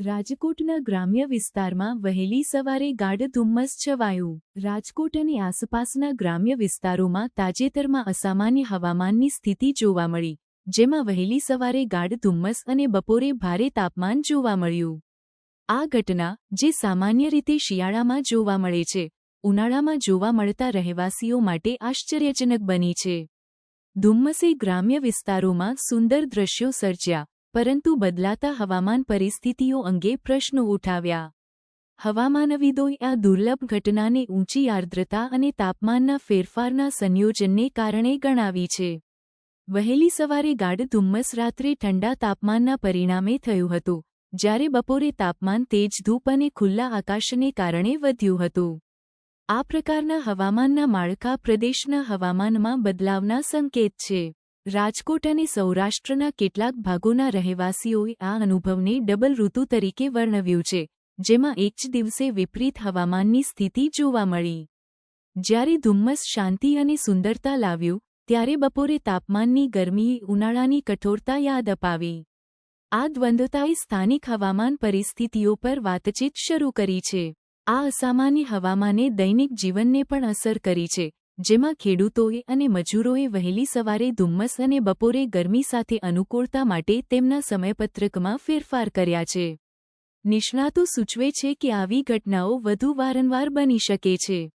રાજકોટના ગ્રામ્ય વિસ્તારમાં વહેલી સવારે ગાઢ ધુમ્મસ છવાયું. રાજકોટ અને આસપાસના ગ્રામ્ય વિસ્તારોમાં તાજેતરમાં અસામાન્ય હવામાનની સ્થિતિ જોવા મળી, જેમાં વહેલી સવારે ગાઢ ધુમ્મસ અને બપોરે ભારે તાપમાન જોવા મળ્યું. આ ઘટના, જે સામાન્ય રીતે શિયાળામાં જોવા મળે છે, ઉનાળામાં જોવા મળતા રહેવાસીઓ માટે આશ્ચર્યજનક બની છે. ધુમ્મસે ગ્રામ્ય વિસ્તારોમાં સુંદર દ્રશ્યો સર્જ્યા પરંતુ બદલાતા હવામાન પરિસ્થિતિઓ અંગે પ્રશ્નો ઉઠાવ્યા. હવામાનવિદોએ આ દુર્લભ ઘટનાને ઊંચી આર્દ્રતા અને તાપમાનના ફેરફારના સંયોજનને કારણે ગણાવી છે. વહેલી સવારે ગાઢ ધુમ્મસ રાત્રે ઠંડા તાપમાનના પરિણામે થયું હતું, જ્યારે બપોરે તાપમાન તેજ ધૂપ અને ખુલ્લા આકાશને કારણે વધ્યું હતું. આ પ્રકારના હવામાનના માળખા પ્રદેશના હવામાનમાં બદલાવના સંકેત છે. રાજકોટ અને સૌરાષ્ટ્રના કેટલાક ભાગોના રહેવાસીઓએ આ અનુભવને ડબલ ઋતુ તરીકે વર્ણવ્યું છે, જેમાં એક જ દિવસે વિપરીત હવામાનની સ્થિતિ જોવા મળી. જ્યારે ધુમ્મસ શાંતિ અને સુંદરતા લાવ્યું, ત્યારે બપોરે તાપમાનની ગરમીએ ઉનાળાની કઠોરતા યાદ અપાવી. આ દ્વંદ્વતાએ સ્થાનિક હવામાન પરિસ્થિતિઓ પર વાતચીત શરૂ કરી છે. આ અસામાન્ય હવામાને દૈનિક જીવનને પણ અસર કરી છે જેમાં ખેડૂતોએ અને મજૂરોએ વહેલી સવારે ધુમ્મસ અને બપોરે ગરમી સાથે અનુકૂળતા માટે તેમના સમયપત્રકમાં ફેરફાર કર્યા છે. નિષ્ણાતો સૂચવે છે કે આવી ઘટનાઓ વધુ વારંવાર બની શકે છે.